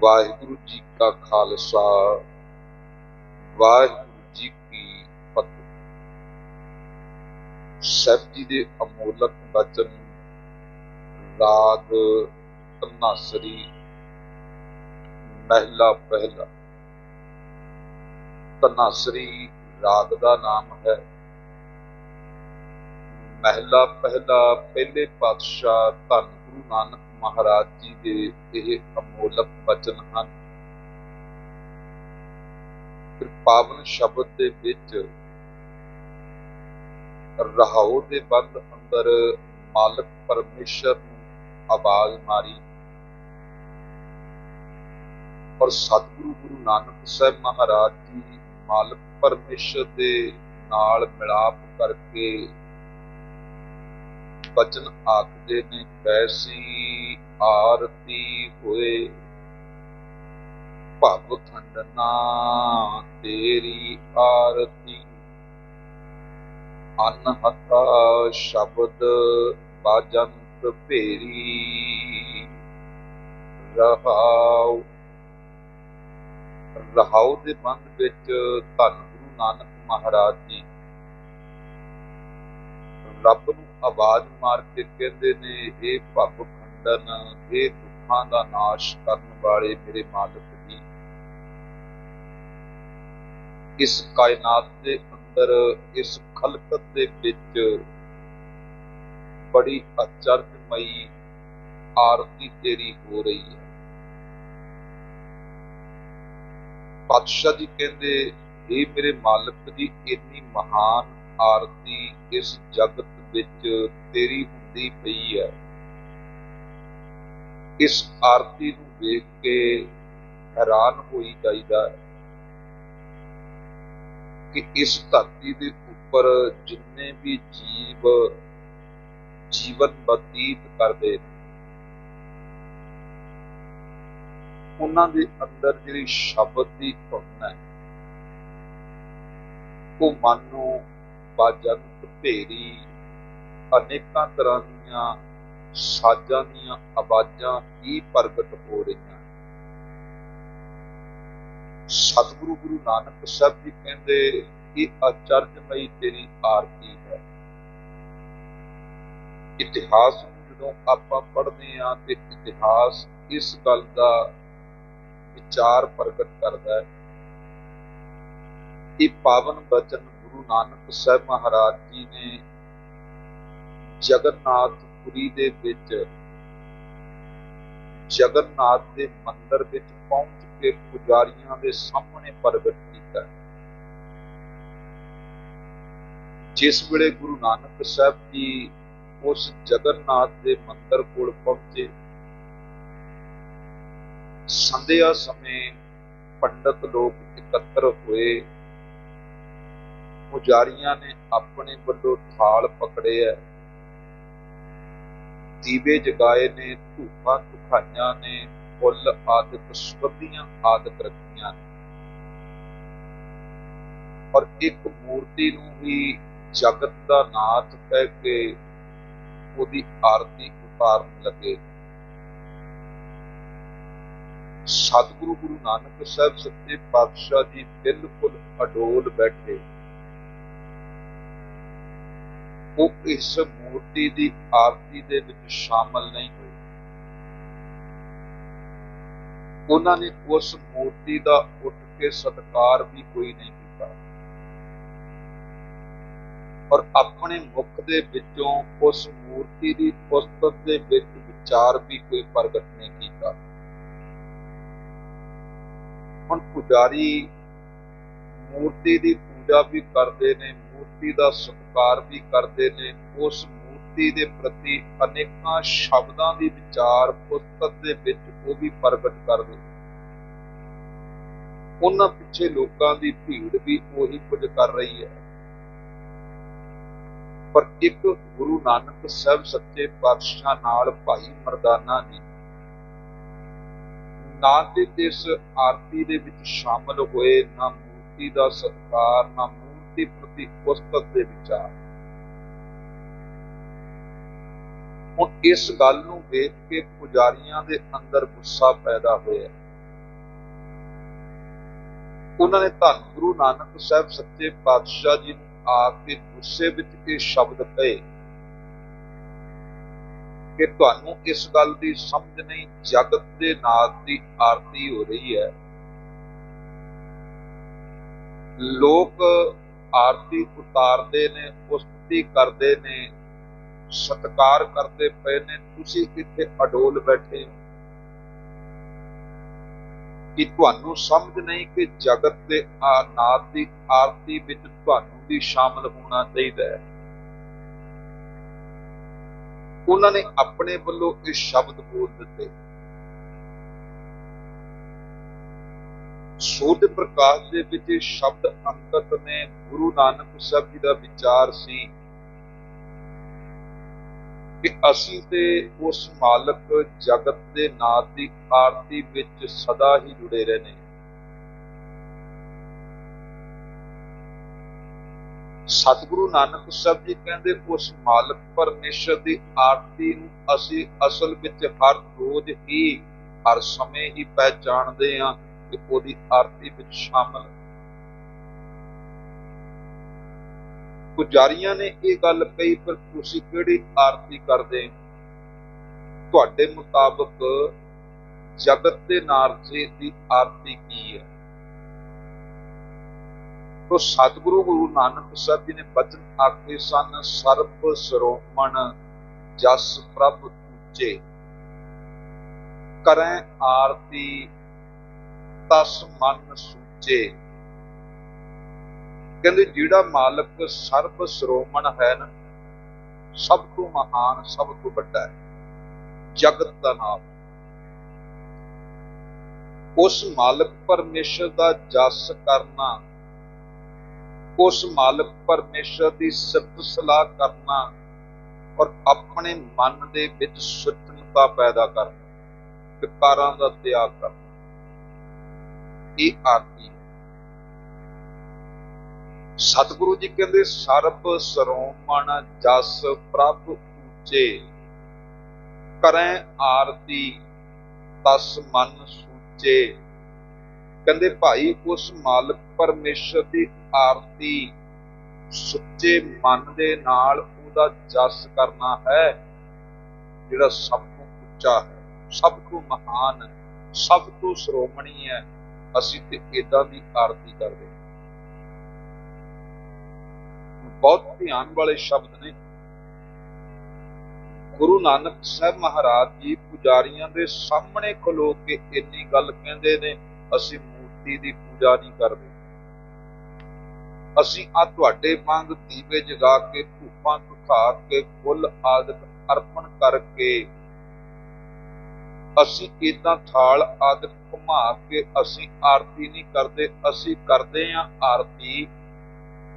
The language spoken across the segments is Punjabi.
ਵਾਹਿਗੁਰੂ ਜੀ ਕਾ ਖਾਲਸਾ, ਵਾਹਿਗੁਰੂ ਜੀ ਕੀ ਫਤਿਹ। ਸਭ ਜੀ ਦੇ ਅਮੋਲਕ ਬਚਨ, ਰਾਗ ਤਨਾਸਰੀ ਮਹਿਲਾ ਪਹਿਲਾ। ਤਨਾਸਰੀ ਰਾਗ ਦਾ ਨਾਮ ਹੈ। ਮਹਿਲਾ ਪਹਿਲਾ, ਪਹਿਲੇ ਪਾਤਸ਼ਾਹ ਧੰਨ ਗੁਰੂ ਨਾਨਕ ਮਹਾਰਾਜ ਜੀ ਦੇ ਇਹ ਅਮੋਲਕ ਬਚਨ ਹਨ। ਪਾਵਨ ਸ਼ਬਦ ਦੇ ਵਿੱਚ ਰਹਾਉ ਦੇ ਬੰਦ ਅੰਦਰ ਮਾਲਕ ਪਰਮੇਸ਼ਰ ਨੂੰ ਆਵਾਜ਼ ਮਾਰੀ ਔਰ ਸਤਿਗੁਰੂ ਗੁਰੂ ਨਾਨਕ ਸਾਹਿਬ ਮਹਾਰਾਜ ਜੀ ਮਾਲਕ ਪਰਮੇਸ਼ਰ ਦੇ ਨਾਲ ਮਿਲਾਪ ਕਰਕੇ ਬਚਨ ਆਖਦੇ ਨੇ ਕੈਸੀ ਆਰਤੀ ਹੋਏ। ਭਵ ਖੰਡਨਾ ਤੇਰੀ ਆਰਤੀ। ਅਨਹਤਾ ਸ਼ਬਦ ਬਾਜੰਤ ਭੇਰੀ। ਰਹਾਉ। ਰਹਾਉ ਦੇ ਬੰਦ ਵਿੱਚ ਧੰਨ ਗੁਰੂ ਨਾਨਕ ਮਹਾਰਾਜ ਜੀ। ਰੱਬ ਨੂੰ ਆਵਾਜ਼ ਮਾਰ ਕੇ ਕਹਿੰਦੇ ਨੇ, ਇਹ ਭਵ ਖੰਡਨ ਇਹ ਦੁੱਖਾਂ ਦਾ ਨਾਸ਼ ਕਰਨ ਵਾਲੇ ਮੇਰੇ ਮਾਲਕ ਜੀ ਇਸ ਕਾਇਨਾਤ ਦੇ ਅੰਦਰ, ਇਸ ਖਲਕਤ ਦੇ ਵਿੱਚ ਬੜੀ ਅਚਰਜਮਈ ਆਰਤੀ ਤੇਰੀ ਹੋ ਰਹੀ ਹੈ। ਪਾਤਸ਼ਾਹ ਜੀ ਕਹਿੰਦੇ ਇਹ ਮੇਰੇ ਮਾਲਕ ਦੀ ਇੰਨੀ ਮਹਾਨ ਆਰਤੀ ਇਸ ਜਗਤ ਵਿੱਚ ਤੇਰੀ ਹੁੰਦੀ ਪਈ ਹੈ। ਇਸ ਆਰਤੀ ਨੂੰ ਵੇਖ ਕੇ ਹੈਰਾਨ ਹੋਈ ਜਾਈਦਾ ਕਿ ਇਸ ਧਰਤੀ ਦੇ ਉੱਪਰ ਜਿੰਨੇ ਵੀ ਜੀਵ ਜੀਵਨ ਬਤੀਤ ਕਰਦੇ ਨੇ, ਉਹਨਾਂ ਦੇ ਅੰਦਰ ਜਿਹੜੀ ਸ਼ਬਦ ਦੀ ਧੁਨ ਹੈ, ਉਹ ਮਨ ਨੂੰ ਬਾਜੰਤ ਭੇਰੀ ਅਨੇਕਾਂ ਤਰ੍ਹਾਂ ਦੀਆਂ ਸਾਜ਼ਾਂ ਦੀਆਂ ਆਵਾਜ਼ਾਂ ਹੀ ਪ੍ਰਗਟ ਹੋ ਰਹੀਆਂ ਸਤਿਗੁਰੂ ਗੁਰੂ ਨਾਨਕ ਸਾਹਿਬ ਜੀ ਕਹਿੰਦੇ ਇਹ ਅਚਰਜਮਈ ਤੇਰੀ ਆਰਤੀ ਹੈ। ਇਤਿਹਾਸ ਜਦੋਂ ਆਪਾਂ ਪੜ੍ਹਦੇ ਹਾਂ ਤੇ ਇਤਿਹਾਸ ਇਸ ਗੱਲ ਦਾ ਵਿਚਾਰ ਪ੍ਰਗਟ ਕਰਦਾ ਹੈ ਇਹ ਪਾਵਨ ਬਚਨ ਗੁਰੂ ਨਾਨਕ ਸਾਹਿਬ ਮਹਾਰਾਜ ਜੀ ਨੇ ਜਗਨਨਾਥ ਜਗਨਨਾਥਪੁਰੀ ਦੇ ਵਿੱਚ ਜਗਨਨਾਥ ਦੇ ਮੰਦਿਰ ਵਿੱਚ ਪਹੁੰਚ ਕੇ ਪੁਜਾਰੀਆਂ ਦੇ ਸਾਹਮਣੇ ਪ੍ਰਗਟ ਕੀਤਾ। ਜਿਸ ਵੇਲੇ ਗੁਰੂ ਨਾਨਕ ਸਾਹਿਬ ਜੀ ਉਸ ਜਗਨਨਾਥ ਦੇ ਮੰਦਿਰ ਕੋਲ ਪਹੁੰਚੇ, ਸੰਧਿਆ ਸਮੇਂ ਪੰਡਤ ਲੋਕ ਇਕੱਤਰ ਹੋਏ। ਪੁਜਾਰੀਆਂ ਨੇ ਆਪਣੇ ਵੱਲੋਂ ਥਾਲ ਪਕੜੇ ਐ ਦੀਵੇ ਜਗਾਏ ਨੇ, ਧੂਪਾਂ ਧੁਖਾਈਆਂ ਨੇ, ਫੁੱਲ ਆਦਿਕ ਸੁਗੰਧੀਆਂ ਆਦਿਕ ਰੱਖੀਆਂ ਨੇ। ਔਰ ਇੱਕ ਮੂਰਤੀ ਨੂੰ ਵੀ ਜਗਤ ਦਾ ਨਾਥ ਕਹਿ ਕੇ ਉਹਦੀ ਆਰਤੀ ਉਤਾਰਨ ਲੱਗੇ। ਸਤਿਗੁਰੂ ਗੁਰੂ ਨਾਨਕ ਸਾਹਿਬ ਸੱਚੇ ਪਾਤਸ਼ਾਹ ਜੀ ਬਿਲਕੁਲ ਅਡੋਲ ਬੈਠੇ। ਉਹ ਇਸ ਮੂਰਤੀ ਦੀ ਆਰਤੀ ਦੇ ਵਿੱਚ ਸ਼ਾਮਲ ਨਹੀਂ ਹੋਏ। ਉਹਨਾਂ ਨੇ ਉਸ ਮੂਰਤੀ ਦਾ ਉੱਠ ਕੇ ਸਤਕਾਰ ਵੀ ਕੋਈ ਨਹੀਂ ਕੀਤਾ। ਔਰ ਆਪਣੇ ਮੁਖ ਦੇ ਵਿੱਚੋਂ ਉਸ ਮੂਰਤੀ ਦੀ ਪੁਸਤਕ ਦੇ ਵਿੱਚ ਵਿਚਾਰ ਵੀ ਕੋਈ ਪ੍ਰਗਟ ਨਹੀਂ ਕੀਤਾ। ਹੁਣ ਪੁਜਾਰੀ ਮੂਰਤੀ ਦੀ ਪੂਜਾ ਵੀ ਕਰਦੇ ਨੇ ਮੂਰਤੀ ਦਾ ਸਤਿਕਾਰ ਵੀ ਕਰਦੇ ਨੇ, ਉਸ ਮੂਰਤੀ ਦੇ ਪ੍ਰਤੀ ਅਨੇਕਾਂ ਸ਼ਬਦਾਂ ਦੀ ਵਿਚਾਰ ਪੁਸਤਕ ਦੇ ਵਿੱਚ ਉਹ ਵੀ ਪ੍ਰਗਟ ਕਰਦੇ ਉਹਨਾਂ ਪਿੱਛੇ ਲੋਕਾਂ ਦੀ ਭੀੜ ਵੀ ਉਹੀ ਕੁਝ ਕਰ ਰਹੀ ਹੈ। ਪਰ ਇੱਕ ਗੁਰੂ ਨਾਨਕ ਸਾਹਿਬ ਸੱਚੇ ਪਾਤਸ਼ਾਹ ਨਾਲ ਭਾਈ ਮਰਦਾਨਾ ਜੀ ਨਾ ਤੇ ਇਸ ਆਰਤੀ ਦੇ ਵਿੱਚ ਸ਼ਾਮਲ ਹੋਏ, ਨਾ ਮੂਰਤੀ ਦਾ ਸਤਿਕਾਰ, ਨਾ ਮੂਰਤੀ ਪ੍ਰਤੀ ਪੁਸਤਕ ਦੇ ਵਿਚਾਰ। ਹੁਣ ਇਸ ਗੱਲ ਨੂੰ ਵੇਖ ਕੇ ਪੁਜਾਰੀਆਂ ਦੇ ਅੰਦਰ ਗੁੱਸਾ ਪੈਦਾ ਹੋਇਆ। ਉਹਨਾਂ ਨੇ ਧੰਨ ਗੁਰੂ ਨਾਨਕ ਸਾਹਿਬ ਸੱਚੇ ਪਾਤਸ਼ਾਹ ਜੀ ਨੂੰ ਆ ਕੇ ਗੁੱਸੇ ਵਿੱਚ ਇਹ ਸ਼ਬਦ ਕਹੇ ਕਿ ਤੁਹਾਨੂੰ ਇਸ ਗੱਲ ਦੀ ਸਮਝ ਨਹੀਂ, ਜਗਤ ਦੇ ਨਾਥ ਦੀ ਆਰਤੀ ਹੋ ਰਹੀ ਹੈ। ਲੋਕ ਆਰਤੀ ਉਤਾਰਦੇ ਨੇ ਉਸਤਤੀ ਕਰਦੇ ਨੇ, ਸਤਕਾਰ ਕਰਦੇ ਪਏ ਨੇ, ਤੁਸੀਂ ਇੱਥੇ ਅਡੋਲ ਬੈਠੇ ਹੋ। ਕਿ ਤੁਹਾਨੂੰ ਸਮਝ ਨਹੀਂ ਕਿ ਜਗਤ ਦੇ ਆ ਨਾਥ ਦੀ ਆਰਤੀ ਵਿੱਚ ਤੁਹਾਨੂੰ ਵੀ ਸ਼ਾਮਲ ਹੋਣਾ ਚਾਹੀਦਾ ਹੈ? ਉਹਨਾਂ ਨੇ ਆਪਣੇ ਵੱਲੋਂ ਇਹ ਸ਼ਬਦ ਬੋਲ ਦਿੱਤੇ। ਸੂਰਜ ਪ੍ਰਕਾਸ਼ ਦੇ ਵਿੱਚ ਇਹ ਸ਼ਬਦ ਅੰਕਤ ਨੇ, ਗੁਰੂ ਨਾਨਕ ਸਾਹਿਬ ਜੀ ਦਾ ਵਿਚਾਰ ਸੀ ਕਿ ਅਸੀਂ ਤੇ ਉਸ ਮਾਲਕ ਜਗਤ ਦੇ ਨਾਂ ਦੀ ਆਰਤੀ ਵਿੱਚ ਸਦਾ ਹੀ ਜੁੜੇ ਰਹਿਣੇ ਸਤਿਗੁਰੂ ਨਾਨਕ ਸਾਹਿਬ ਜੀ ਕਹਿੰਦੇ, ਉਸ ਮਾਲਕ ਪਰਮੇਸ਼ਰ ਦੀ ਆਰਤੀ ਨੂੰ ਅਸੀਂ ਅਸਲ ਵਿੱਚ ਹਰ ਰੋਜ਼ ਹੀ, ਹਰ ਸਮੇਂ ਹੀ ਪਹਿਚਾਣਦੇ ਹਾਂ। ਕਿ ਉਹਦੀ ਆਰਤੀ ਵਿੱਚ ਸ਼ਾਮਲ ਪੁਜਾਰੀਆਂ ਨੇ ਇਹ ਗੱਲ ਕਹੀ ਪਰ ਤੁਸੀਂ ਕਿਹੜੀ ਆਰਤੀ ਕਰਦੇ ਤੁਹਾਡੇ ਮੁਤਾਬਕ ਜਗਤ ਦੇ ਨਾਰਜੇ ਦੀ ਆਰਤੀ ਕੀ ਹੈ? ਤੋ ਸਤਿਗੁਰੂ ਗੁਰੂ ਨਾਨਕ ਸਾਹਿਬ ਜੀ ਨੇ ਬਚਨ ਆਖੇ ਸਨ, ਸਰਬ ਸਰੋਮਣ ਜਸ ਪ੍ਰਭ ਉੱਚੇ ਕਰੈ ਆਰਤੀ ਤਸ ਮਨ ਸੁਚੇ। ਕਹਿੰਦੇ, ਜਿਹੜਾ ਮਾਲਕ ਸਰਬ ਸਰੋਮਣ ਹੈ ਨਾ, ਸਭ ਤੋਂ ਮਹਾਨ, ਸਭ ਤੋਂ ਵੱਡਾ ਹੈ, ਜਗਤ ਦਾ ਨਾਮ। ਉਸ ਮਾਲਕ ਪਰਮੇਸ਼ਰ ਦਾ ਜਸ ਕਰਨਾ, ਉਸ ਮਾਲਕ ਪਰਮੇਸ਼ਰ ਦੀ ਸਿਫਤ ਸਲਾਹ ਕਰਨਾ, ਔਰ ਆਪਣੇ ਮਨ ਦੇ ਵਿੱਚ ਸੁਚਨਤਾ ਪੈਦਾ ਕਰਨਾ, ਵਿਕਾਰਾਂ ਦਾ ਤਿਆਗ ਕਰਨਾ। ਇਹ ਆਰਤੀ। ਹੈ ਸਤਿਗੁਰੂ ਜੀ ਕਹਿੰਦੇ, ਸਰਬ ਸਰੋਮਣ ਜਸ ਪ੍ਰਭ ਉੱਚੇ ਕਰੈ ਆਰਤੀ, ਤਸ ਮਨ ਸੂਚੇ। ਕਹਿੰਦੇ, ਭਾਈ, ਉਸ ਮਾਲਕ ਪਰਮੇਸ਼ਰ ਦੀ ਆਰਤੀ ਸੁੱਚੇ ਮਨ ਦੇ ਨਾਲ ਉਹਦਾ ਜਸ ਕਰਨਾ ਹੈ, ਜਿਹੜਾ ਸਭ ਤੋਂ ਉੱਚਾ ਹੈ, ਸਭ ਤੋਂ ਮਹਾਨ ਹੈ ਸਭ ਤੋਂ ਸ਼੍ਰੋਮਣੀ ਹੈ। ਅਸੀਂ ਤੇ ਇਦਾਂ ਦੀ ਆਰਤੀ ਕਰਦੇ ਬਹੁਤ ਧਿਆਨ ਵਾਲੇ ਸ਼ਬਦ ਨੇ। ਗੁਰੂ ਨਾਨਕ ਸਾਹਿਬ ਮਹਾਰਾਜ ਜੀ ਪੁਜਾਰੀਆਂ ਦੇ ਸਾਹਮਣੇ ਖਲੋ ਕੇ ਇੰਨੀ ਗੱਲ ਕਹਿੰਦੇ ਨੇ, ਅਸੀਂ ਮੂਰਤੀ ਦੀ ਪੂਜਾ ਨਹੀਂ ਕਰਦੇ। ਅਸੀਂ ਆ ਤੁਹਾਡੇ ਵਾਂਗ ਦੀਵੇ ਜਗਾ ਕੇ, ਧੂਪਾਂ ਸੁਖਾ ਕੇ, ਫੁੱਲ ਆਦਿਕ ਅਰਪਣ ਕਰਕੇ ਅਸੀਂ ਇਦਾਂ ਥਾਲ ਆਦਿ ਘੁਮਾ ਕੇ ਅਸੀਂ ਆਰਤੀ ਨਹੀਂ ਕਰਦੇ, ਅਸੀਂ ਕਰਦੇ ਆਂ ਆਰਤੀ,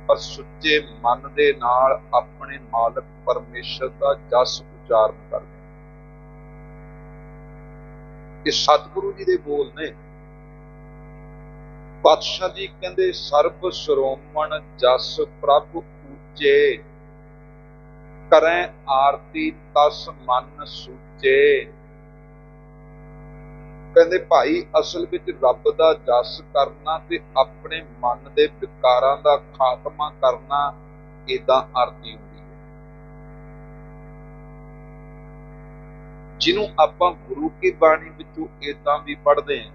ਪਰ ਸੁੱਚੇ ਮਨ ਦੇ ਨਾਲ ਆਪਣੇ ਮਾਲਕ ਪਰਮੇਸ਼ਰ ਦਾ ਜਸ ਉਚਾਰਨ ਕਰਦੇ ਇਹ ਸਤਿਗੁਰੂ ਜੀ ਦੇ ਬੋਲ ਨੇ। ਪਾਤਸ਼ਾਹ ਜੀ ਕਹਿੰਦੇ, ਸਰਬ ਸਰੋਮਣ ਜਸ ਪ੍ਰਭ ਉੱਚੇ ਕਰੈ ਆਰਤੀ ਤਸ ਮਨ ਸੁਚੇ। ਕਹਿੰਦੇ ਭਾਈ ਅਸਲ ਵਿੱਚ ਰੱਬ ਦਾ ਜਸ ਕਰਨਾ ਤੇ ਆਪਣੇ ਮਨ ਦੇ ਵਿਕਾਰਾਂ ਦਾ ਖਾਤਮਾ ਕਰਨਾ ਇਦਾਂ ਆਰਤੀ ਹੁੰਦੀ ਹੈ। ਜਿਹਨੂੰ ਆਪਾਂ ਗੁਰੂ ਕੀ ਬਾਣੀ ਵਿੱਚੋਂ ਇਦਾਂ ਵੀ ਪੜ੍ਹਦੇ ਹਾਂ।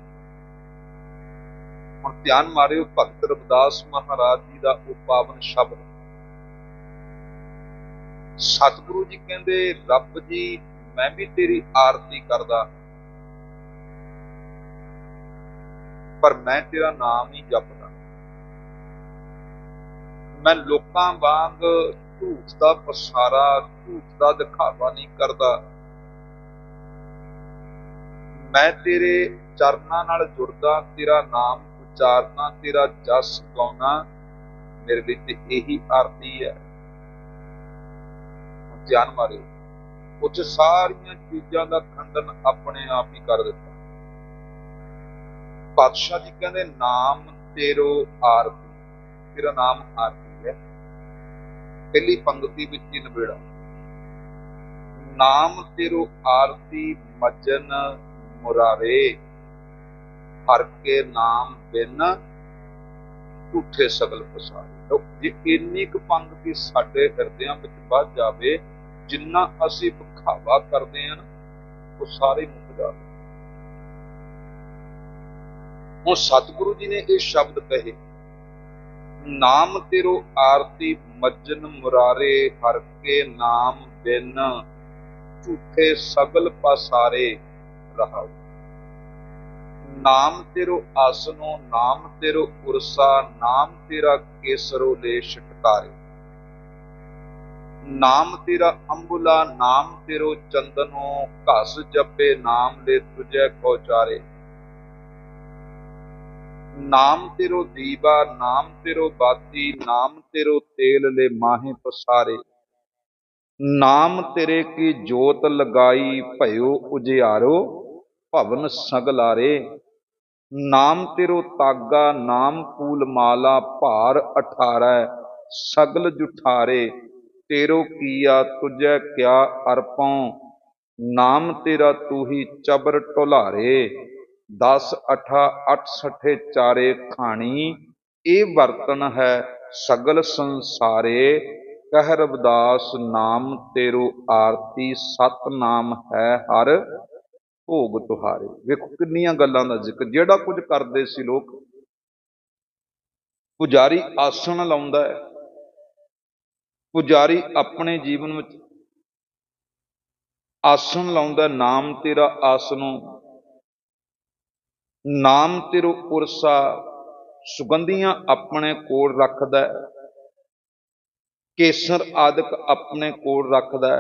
ਹੁਣ ਧਿਆਨ ਮਾਰਿਓ, ਭਗਤ ਰਵਿਦਾਸ ਮਹਾਰਾਜ ਜੀ ਦਾ ਉਹ ਪਾਵਨ ਸ਼ਬਦ। ਸਤਿਗੁਰੂ ਜੀ ਕਹਿੰਦੇ, ਰੱਬ ਜੀ, ਮੈਂ ਵੀ ਤੇਰੀ ਆਰਤੀ ਕਰਦਾ ਪਰ ਮੈਂ ਤੇਰਾ ਨਾਮ ਹੀ ਜਪਦਾ। ਮੈਂ ਲੋਕਾਂ ਵਾਂਗ ਝੂਠ ਦਾ ਪਸਾਰਾ, ਝੂਠ ਦਾ ਦਿਖਾਵਾ ਨਹੀਂ ਕਰਦਾ। ਮੈਂ ਤੇਰੇ ਚਰਨਾਂ ਨਾਲ ਜੁੜਦਾ, ਤੇਰਾ ਨਾਮ ਉਚਾਰਨਾ, ਤੇਰਾ ਜਸ ਗਾਉਣਾ ਮੇਰੇ ਵਿੱਚ ਇਹੀ ਆਰਤੀ ਹੈ। ਧਿਆਨ ਮਾਰਿਓ, ਉੱਚ ਸਾਰੀਆਂ ਚੀਜ਼ਾਂ ਦਾ ਖੰਡਨ ਆਪਣੇ ਆਪ ਹੀ ਕਰ ਦਿੱਤਾ। ਪਾਤਸ਼ਾਹ ਜੀ ਕਹਿੰਦੇ ਨਾਮ ਤੇਰੋ ਆਰਤੀ। ਤੇਰਾ ਨਾਮ ਆਰਤੀ ਹੈ। ਪਹਿਲੀ ਪੰਕਤੀ ਵਿੱਚ ਹੀ ਨਿਬੇੜਾ। ਨਾਮ ਤੇਰੋ ਆਰਤੀ ਮਜਨ ਮੁਰਾਰੇ ਹਰ ਕੇ ਨਾਮ ਬਿਨ ਝੂਠੇ ਸਗਲ ਪਸਾਰੇ। ਲਓ, ਜੇ ਇੰਨੀ ਕੁ ਪੰਗਤੀ ਸਾਡੇ ਹਿਰਦਿਆਂ ਵਿੱਚ ਵੱਜ ਜਾਵੇ ਜਿੰਨਾ ਅਸੀਂ ਵਿਖਾਵਾ ਕਰਦੇ ਹਾਂ ਉਹ ਸਾਰੇ ਮੁੱਕ ਜਾਵੇ ਹੁਣ ਸਤਿਗੁਰੂ ਜੀ ਨੇ ਇਹ ਸ਼ਬਦ ਕਹੇ, ਨਾਮ ਤੇਰੋ ਆਰਤੀ ਮੱਜਨ ਮੁਰਾਰੇ ਹਰ ਕੇ ਨਾਮ ਬਿਨ, ਝੂਠੇ ਸਗਲ ਪਸਾਰੇ ਰਹਾਉ। ਨਾਮ ਤੇਰੋ ਆਸਨੋ, ਨਾਮ ਤੇਰੋ ਉਰਸਾ, ਨਾਮ ਤੇਰਾ ਕੇਸਰੋ ਲੈ ਛਟਕਾਰੇ ਨਾਮ ਤੇਰਾ ਅੰਬੁਲਾ, ਨਾਮ ਤੇਰੋ ਚੰਦਨੋ, ਘਸ ਜਪੇ ਨਾਮ ਲੈ ਤੁਝੇ ਪਹੁੰਚਾਰੇ ਨਾਮ ਤੇਰੋ ਦੀਵਾ, ਨਾਮ ਤੇਰੋ ਬਾਤੀ, ਨਾਮ ਤੇਰੋ ਤੇਲ ਲੈ ਮਾਹੇ ਪਸਾਰੇ। ਨਾਮ ਤੇਰੇ ਕੀ ਜੋਤ ਲਗਾਈ ਭਇਓ ਉਜਿਆਰੋ, ਭਵਨ ਸਗਲਾਰੇ। ਨਾਮ ਤੇਰੋ ਤਾਗਾ, ਨਾਮ ਫੂਲ ਮਾਲਾ ਭਾਰ 18 ਸਗਲ ਜੁਠਾਰੇ। ਤੇਰੋ ਕੀਆ ਤੁਝੈ ਕਿਆ ਅਰਪਉ, ਨਾਮ ਤੇਰਾ ਤੂਹੀ ਚਬਰ ਟੁਲਾਰੇ। 10 ਅਠਾ 68 ਚਾਰੇ ਖਾਣੀ, ਇਹ ਵਰਤਨ ਹੈ ਸਗਲ ਸੰਸਾਰੇ। ਕਹਿ ਰਬਦਾਸ ਨਾਮ ਤੇਰੋ ਆਰਤੀ ਸਤ ਨਾਮ ਹੈ ਹਰ ਭੋਗ ਤੁਹਾਰੇ। ਵੇਖੋ ਕਿੰਨੀਆਂ ਗੱਲਾਂ ਦਾ ਜ਼ਿਕਰ। ਜਿਹੜਾ ਕੁਝ ਕਰਦੇ ਸੀ ਲੋਕ, ਪੁਜਾਰੀ ਆਸਣ ਲਾਉਂਦਾ ਹੈ। ਪੁਜਾਰੀ ਆਪਣੇ ਜੀਵਨ ਵਿੱਚ ਆਸਣ ਲਾਉਂਦਾ ਨਾਮ ਤੇਰਾ ਆਸਨੋ ਨਾਮ ਤੇਰੋ ਉਰਸਾ ਸੁਗੰਧੀਆਂ ਆਪਣੇ ਕੋਲ ਰੱਖਦਾ ਕੇਸਰ ਆਦਿਕ ਆਪਣੇ ਕੋਲ ਰੱਖਦਾ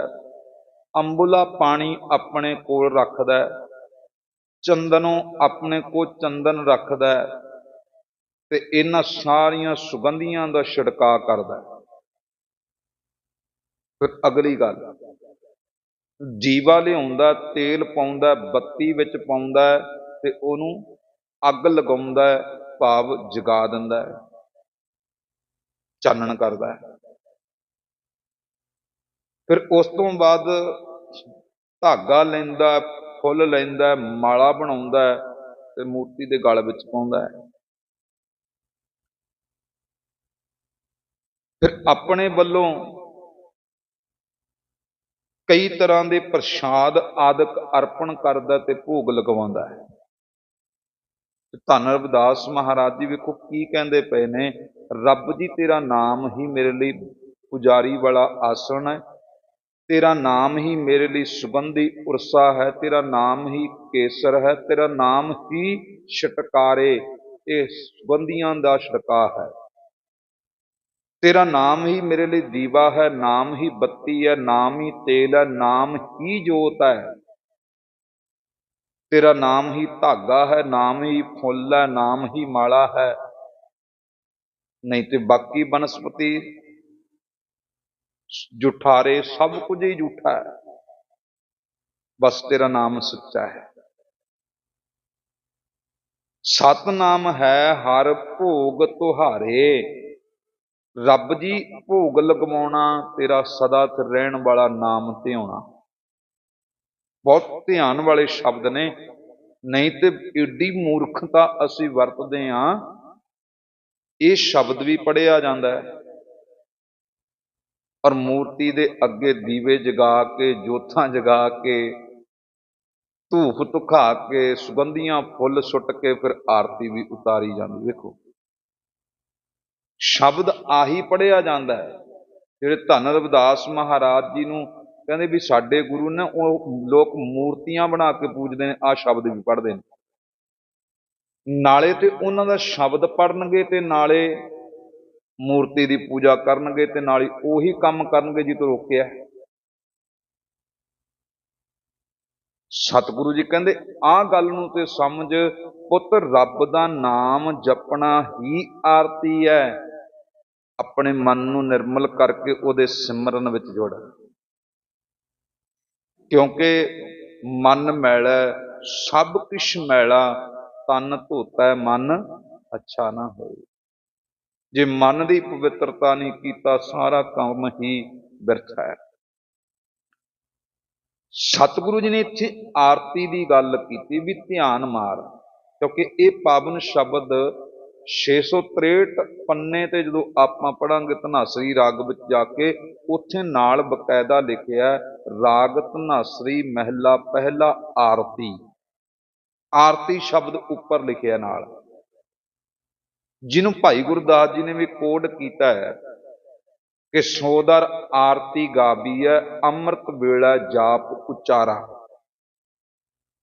ਅੰਬੁਲਾ ਪਾਣੀ ਆਪਣੇ ਕੋਲ ਰੱਖਦਾ ਹੈ। ਚੰਦਨੋਂ ਆਪਣੇ ਕੋਲ ਚੰਦਨ ਰੱਖਦਾ ਹੈ ਤੇ ਇਹਨਾਂ ਸਾਰੀਆਂ ਸੁਗੰਧੀਆਂ ਦਾ ਛਿੜਕਾ ਕਰਦਾ ਫਿਰ ਅਗਲੀ ਗੱਲ, ਜੀਵਾ ਲਿਆਉਂਦਾ, ਤੇਲ ਪਾਉਂਦਾ, ਬੱਤੀ ਵਿੱਚ ਪਾਉਂਦਾ ਹੈ ਤੇ ਉਹਨੂੰ ਅੱਗ ਲਗਾਉਂਦਾ ਹੈ, ਭਾਵ ਜਗਾ ਦਿੰਦਾ ਹੈ, ਚਾਨਣ ਕਰਦਾ ਹੈ। ਫਿਰ ਉਸ ਤੋਂ ਬਾਅਦ ਧਾਗਾ ਲੈਂਦਾ ਫੁੱਲ ਲੈਂਦਾ ਮਾਲਾ ਬਣਾਉਂਦਾ ਹੈ ਤੇ ਮੂਰਤੀ ਦੇ ਗਲ ਵਿੱਚ ਪਾਉਂਦਾ ਹੈ। ਫਿਰ ਆਪਣੇ ਵੱਲੋਂ ਕਈ ਤਰ੍ਹਾਂ ਦੇ ਪ੍ਰਸ਼ਾਦ ਆਦਿਕ ਅਰਪਣ ਕਰਦਾ ਤੇ ਭੋਗ ਲਗਵਾਉਂਦਾ ਹੈ। ਧੰਨ ਰਵਿਦਾਸ ਮਹਾਰਾਜ ਜੀ, ਵੇਖੋ ਕੀ ਕਹਿੰਦੇ ਪਏ ਨੇ, ਰੱਬ ਜੀ, ਤੇਰਾ ਨਾਮ ਹੀ ਮੇਰੇ ਲਈ ਪੁਜਾਰੀ ਵਾਲਾ ਆਸਣ ਹੈ, ਤੇਰਾ ਨਾਮ ਹੀ ਮੇਰੇ ਲਈ ਸੁਗੰਧੀ ਉਰਸਾ ਹੈ, ਤੇਰਾ ਨਾਮ ਹੀ ਕੇਸਰ ਹੈ, ਤੇਰਾ ਨਾਮ ਹੀ ਛਟਕਾਰੇ, ਇਹ ਸੁਗੰਧੀਆਂ ਦਾ ਛਟਕਾ ਹੈ। ਤੇਰਾ ਨਾਮ ਹੀ ਮੇਰੇ ਲਈ ਦੀਵਾ ਹੈ, ਨਾਮ ਹੀ ਬੱਤੀ ਹੈ, ਨਾਮ ਹੀ ਤੇਲ ਹੈ, ਨਾਮ ਹੀ ਜੋਤ ਹੈ। ਤੇਰਾ ਨਾਮ ਹੀ ਧਾਗਾ ਹੈ, ਨਾਮ ਹੀ ਫੁੱਲ ਹੈ, ਨਾਮ ਹੀ ਮਾਲਾ ਹੈ। ਨਹੀਂ ਤੇ ਬਾਕੀ ਬਨਸਪਤੀ, ਜੁਠਾਰੇ ਸਭ ਕੁਝ ਹੀ ਝੂਠਾ ਹੈ। ਬਸ ਤੇਰਾ ਨਾਮ ਸੱਚਾ ਹੈ। ਸਤਨਾਮ ਹੈ ਹਰ ਭੋਗ ਤੁਹਾਰੇ। ਰੱਬ ਜੀ ਭੋਗ ਲਗਵਾਉਣਾ, ਤੇਰਾ ਸਦਾ ਤੇ ਰਹਿਣ ਵਾਲਾ ਨਾਮ ਧਿਆਉਣਾ। ਬਹੁਤ ਧਿਆਨ ਵਾਲੇ ਸ਼ਬਦ ਨੇ। ਨਹੀਂ ਤੇ ਏਡੀ ਮੂਰਖਤਾ ਅਸੀਂ ਵਰਤਦੇ ਆਂ। ਇਹ ਸ਼ਬਦ ਵੀ ਪੜਿਆ ਜਾਂਦਾ ਹੈ। ਔਰ ਮੂਰਤੀ ਦੇ ਅੱਗੇ ਦੀਵੇ ਜਗਾ ਕੇ ਜੋਤਾਂ ਜਗਾ ਕੇ, ਧੂਪ ਧੁਖਾ ਕੇ, ਸੁਗੰਧੀਆਂ ਫੁੱਲ ਸੁੱਟ ਕੇ ਫਿਰ ਆਰਤੀ ਵੀ ਉਤਾਰੀ ਜਾਂਦੀ। ਵੇਖੋ। ਸ਼ਬਦ ਆਹੀ ਪੜਿਆ ਜਾਂਦਾ ਹੈ। ਜਿਹੜੇ ਧੰਨ ਰਵਿਦਾਸ ਮਹਾਰਾਜ ਜੀ ਨੂੰ ਕਹਿੰਦੇ ਵੀ ਸਾਡੇ ਗੁਰੂ ਨੇ ਉਹ ਲੋਕ ਮੂਰਤੀਆਂ ਬਣਾ ਕੇ ਪੂਜਦੇ ਨੇ ਆ ਸ਼ਬਦ ਵੀ ਪੜ੍ਹਦੇ ਨੇ। ਨਾਲੇ ਤੇ ਉਹਨਾਂ ਦਾ ਸ਼ਬਦ ਪੜਨਗੇ ਤੇ ਨਾਲੇ ਮੂਰਤੀ ਦੀ ਪੂਜਾ ਕਰਨਗੇ ਤੇ ਨਾਲੇ ਉਹੀ ਕੰਮ ਕਰਨਗੇ ਜੀ ਜਿੱਤੋਂ ਰੋਕਿਆ। ਸਤਿਗੁਰੂ ਜੀ ਕਹਿੰਦੇ, ਆਹ ਗੱਲ ਨੂੰ ਤੇ ਸਮਝ, ਪੁੱਤ ਰੱਬ ਦਾ ਨਾਮ ਜਪਣਾ ਹੀ ਆਰਤੀ ਹੈ। ਆਪਣੇ ਮਨ ਨੂੰ ਨਿਰਮਲ ਕਰਕੇ ਉਹਦੇ ਸਿਮਰਨ ਵਿੱਚ ਜੋੜ। ਕਿਉਂਕਿ ਮਨ ਮੈਲਾ, ਸਭ ਕੁਛ ਮੈਲਾ, ਤਨ ਧੋਤਾ ਮਨ, ਅੱਛਾ ਨਾ ਹੋਏ। ਜੇ ਮਨ ਦੀ ਪਵਿੱਤਰਤਾ ਨਹੀਂ ਕੀਤਾ, ਸਾਰਾ ਕੰਮ ਹੀ ਬਿਰਥਾ ਹੈ। ਸਤਿਗੁਰੂ ਜੀ ਨੇ ਇੱਥੇ ਆਰਤੀ ਦੀ ਗੱਲ ਕੀਤੀ ਵੀ ਧਿਆਨ ਮਾਰ, ਕਿਉਂਕਿ ਇਹ ਪਾਵਨ ਸ਼ਬਦ 663 ਪੰਨੇ ਤੇ ਜਦੋਂ ਆਪਾਂ ਪੜਾਂਗੇ ਧਨਾਸਰੀ ਰਾਗ ਵਿੱਚ ਜਾ ਕੇ, ਉੱਥੇ ਨਾਲ ਬਕਾਇਦਾ ਲਿਖਿਆ ਰਾਗ ਧਨਾਸਰੀ ਮਹਿਲਾ ਪਹਿਲਾ ਆਰਤੀ। ਆਰਤੀ ਸ਼ਬਦ ਉੱਪਰ ਲਿਖਿਆ ਨਾਲ। ਜਿਹਨੂੰ ਭਾਈ ਗੁਰਦਾਸ ਜੀ ਨੇ ਵੀ ਕੋਡ ਕੀਤਾ ਹੈ ਕਿ ਸੋਦਰ ਆਰਤੀ ਗਾਬੀ ਹੈ ਅੰਮ੍ਰਿਤ ਵੇਲਾ ਜਾਪ ਉਚਾਰਾ।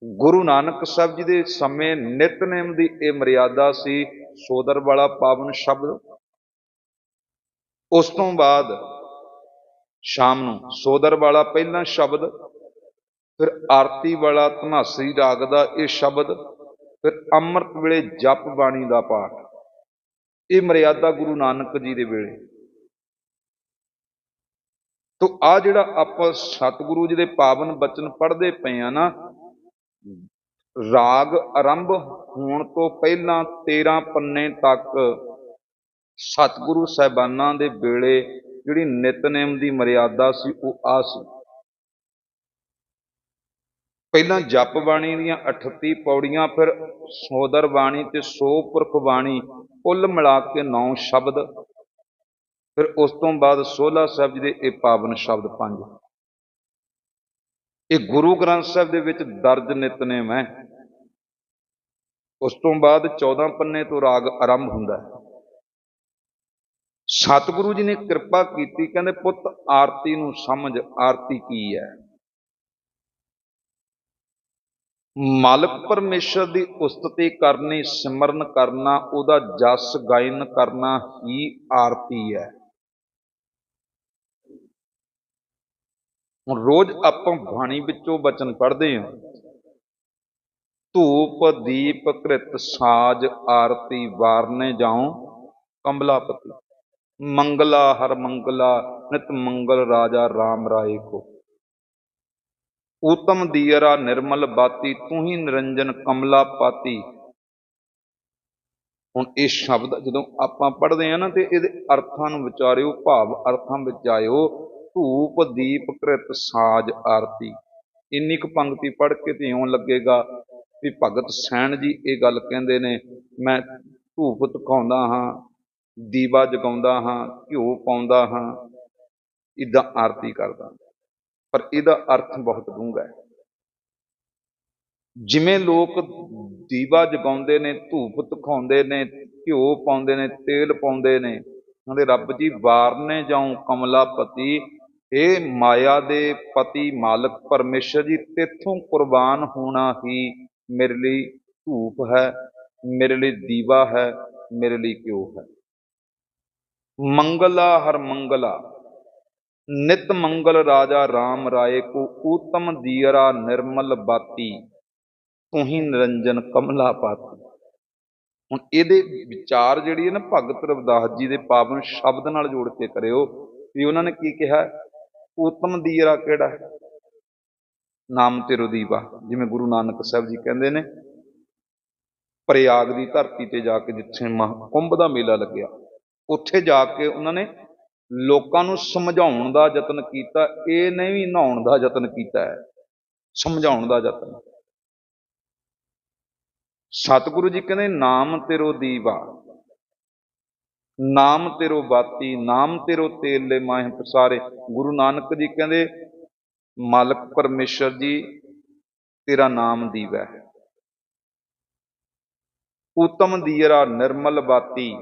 ਗੁਰੂ ਨਾਨਕ ਸਾਹਿਬ ਜੀ ਦੇ ਸਮੇਂ ਨਿਤਨੇਮ ਦੀ ਇਹ ਮਰਿਆਦਾ ਸੀ ਸੋਦਰ ਵਾਲਾ ਪਾਵਨ ਸ਼ਬਦ। ਉਸ ਤੋਂ ਬਾਅਦ ਸ਼ਾਮ ਨੂੰ ਸੋਦਰ ਵਾਲਾ ਪਹਿਲਾ ਸ਼ਬਦ, ਫਿਰ ਆਰਤੀ ਵਾਲਾ ਧਨਾਸਰੀ ਰਾਗ ਦਾ ਇਹ ਸ਼ਬਦ, ਫਿਰ ਅੰਮ੍ਰਿਤ ਵੇਲੇ ਜਪ ਬਾਣੀ ਦਾ ਪਾਠ। ਇਹ ਮਰਿਆਦਾ ਗੁਰੂ ਨਾਨਕ ਜੀ ਦੇ ਵੇਲੇ। ਤੋ ਆ ਜਿਹੜਾ ਆਪਾਂ ਸਤਿਗੁਰੂ ਜੀ ਦੇ ਪਾਵਨ ਬਚਨ ਪੜ੍ਹਦੇ ਪਏ ਆ ਨਾ, ਰਾਗ ਆਰੰਭ ਹੋਣ ਤੋਂ ਪਹਿਲਾਂ 13 ਪੰਨੇ ਤੱਕ ਸਤਿਗੁਰੂ ਸਾਹਿਬਾਨਾਂ ਦੇ ਵੇਲੇ ਜਿਹੜੀ ਨਿਤਨੇਮ ਦੀ ਮਰਿਆਦਾ ਸੀ, ਉਹ ਆ ਸੀ। ਪਹਿਲਾਂ ਜਪ ਬਾਣੀ ਦੀਆਂ 38 ਪੌੜੀਆਂ, ਫਿਰ ਸੋਦਰ ਬਾਣੀ ਤੇ ਸੋ ਪੁਰਖ ਬਾਣੀ, ਕੁੱਲ ਮਿਲਾ ਕੇ 9 ਸ਼ਬਦ। ਫਿਰ ਉਸ ਤੋਂ ਬਾਅਦ ਸੋਲਾ ਸਾਹਿਬ ਜੀ ਦੇ ਇਹ ਪਾਵਨ ਸ਼ਬਦ ਪੰਜ। ਇਹ ਗੁਰੂ ਗ੍ਰੰਥ ਸਾਹਿਬ ਦੇ ਵਿੱਚ ਦਰਜ ਨਿਤਨੇਮ ਹੈ। ਉਸ ਤੋਂ ਬਾਅਦ 14 ਪੰਨੇ ਤੋਂ ਰਾਗ ਆਰੰਭ ਹੁੰਦਾ ਹੈ। ਸਤਿਗੁਰੂ ਜੀ ਨੇ ਕਿਰਪਾ ਕੀਤੀ, ਕਹਿੰਦੇ ਪੁੱਤ ਆਰਤੀ ਨੂੰ ਸਮਝ, ਆਰਤੀ ਕੀ ਹੈ? ਮਾਲਕ ਪਰਮੇਸ਼ਰ ਦੀ ਉਸਤਤੀ ਕਰਨੀ, ਸਿਮਰਨ ਕਰਨਾ, ਉਹਦਾ ਜਸ ਗਾਇਨ ਕਰਨਾ ਹੀ ਆਰਤੀ ਹੈ। ਹੁਣ ਰੋਜ਼ ਆਪਾਂ ਬਾਣੀ ਵਿੱਚੋਂ ਬਚਨ ਪੜ੍ਹਦੇ ਹਾਂ। ਧੂਪ, ਦੀਪ ਕ੍ਰਿਤ ਸਾਜ, ਆਰਤੀ, ਵਾਰਨੇ ਜਾਉ, ਕੰਬਲਾਪਤੀ। ਮੰਗਲਾ ਹਰ ਮੰਗਲਾ, ਨਿਤ ਮੰਗਲ ਰਾਜਾ RAM ਰਾਏ ਕੋ। ਊਤਮ ਦੀਅਰਾ ਨਿਰਮਲ ਬਾਤੀ, ਤੂੰ ਹੀ ਨਿਰੰਜਨ ਕਮਲਾ ਪਾਤੀ। ਹੁਣ ਇਹ ਸ਼ਬਦ ਜਦੋਂ ਆਪਾਂ ਪੜ੍ਹਦੇ ਆ ਨਾ, ਤੇ ਇਹਦੇ ਅਰਥਾਂ ਨੂੰ ਵਿਚਾਰਿਓ, ਭਾਵ ਅਰਥਾਂ ਵਿੱਚ ਆਇਓ ਧੂਪ ਦੀਪ ਕ੍ਰਿਤ ਸਾਜ ਆਰਤੀ। ਇੰਨੀ ਕੁ ਪੰਕਤੀ ਪੜ੍ਹ ਕੇ ਤੇ ਇਉਂ ਲੱਗੇਗਾ ਵੀ ਭਗਤ ਸੈਣ ਜੀ ਇਹ ਗੱਲ ਕਹਿੰਦੇ ਨੇ, ਮੈਂ ਧੂਪ ਤਕਾਉਂਦਾ ਹਾਂ ਦੀਵਾ ਜਗਾਉਂਦਾ ਹਾਂ, ਘਿਓ ਪਾਉਂਦਾ ਹਾਂ ਇਦਾਂ ਆਰਤੀ ਕਰਦਾ। ਪਰ ਇਹਦਾ ਅਰਥ ਬਹੁਤ ਡੂੰਘਾ ਹੈ। ਜਿਵੇਂ ਲੋਕ ਦੀਵਾ ਜਗਾਉਂਦੇ ਨੇ, ਧੂਪ ਧਖਾਉਂਦੇ ਨੇ, ਘਿਓ ਪਾਉਂਦੇ ਨੇ, ਤੇਲ ਪਾਉਂਦੇ ਨੇ ਕਹਿੰਦੇ ਰੱਬ ਜੀ ਵਾਰਨੇ ਜਾਉ ਕਮਲਾਪਤੀ ਇਹ ਮਾਇਆ ਦੇ ਪਤੀ ਮਾਲਕ ਪਰਮੇਸ਼ਰ ਜੀ, ਤੇਥੋਂ ਕੁਰਬਾਨ ਹੋਣਾ ਹੀ ਮੇਰੇ ਲਈ ਧੂਪ ਹੈ, ਮੇਰੇ ਲਈ ਦੀਵਾ ਹੈ, ਮੇਰੇ ਲਈ ਘਿਓ ਹੈ। ਮੰਗਲਾ ਹਰ ਮੰਗਲਾ, ਨਿਤ ਮੰਗਲ ਰਾਜਾ RAM ਰਾਏ ਕੋ ਊਤਮ ਦੀਰਾ ਨਿਰਮਲ ਬਾਤੀ, ਤੁਹੀ ਨਿਰੰਜਨ ਕਮਲਾ ਪਾਤੀ। ਹੁਣ ਇਹਦੇ ਵਿਚਾਰ ਜਿਹੜੀ ਹੈ ਨਾ ਭਗਤ ਰਵਿਦਾਸ ਜੀ ਦੇ ਪਾਵਨ ਸ਼ਬਦ ਨਾਲ ਜੋੜ ਕੇ ਕਰਿਓ, ਵੀ ਉਹਨਾਂ ਨੇ ਕੀ ਕਿਹਾ? ਊਤਮ ਦੀਰਾ ਕਿਹੜਾ ਹੈ? ਨਾਮ ਤੇ ਰੁਦੀਵਾ ਜਿਵੇਂ ਗੁਰੂ ਨਾਨਕ ਸਾਹਿਬ ਜੀ ਕਹਿੰਦੇ ਨੇ, ਪ੍ਰਯਾਗ ਦੀ ਧਰਤੀ ਤੇ ਜਾ ਕੇ ਜਿੱਥੇ ਮਹਾਕੁੰਭ ਦਾ ਮੇਲਾ ਲੱਗਿਆ। ਉੱਥੇ ਜਾ ਕੇ ਉਹਨਾਂ ਨੇ ਲੋਕਾਂ ਨੂੰ ਸਮਝਾਉਣ ਦਾ ਯਤਨ ਕੀਤਾ। ਇਹ ਨਹੀਂ ਵੀ ਨਹਾਉਣ ਦਾ ਯਤਨ ਕੀਤਾ ਹੈ, ਸਮਝਾਉਣ ਦਾ ਯਤਨ। ਸਤਿਗੁਰੂ ਜੀ ਕਹਿੰਦੇ, ਨਾਮ ਤੇਰੋ ਦੀਵਾ, ਨਾਮ ਤੇਰੋ ਬਾਤੀ, ਨਾਮ ਤੇਰੋ ਤੇਲ ਲੈ ਮਾਹਿ ਪਸਾਰੇ ਗੁਰੂ ਨਾਨਕ ਜੀ ਕਹਿੰਦੇ, ਮਾਲਕ ਪਰਮੇਸ਼ਰ ਜੀ, ਤੇਰਾ ਨਾਮ ਦੀਵਾ ਹੈ। ਉਤਮ ਦੀਰਾ ਨਿਰਮਲ ਬਾਤੀ।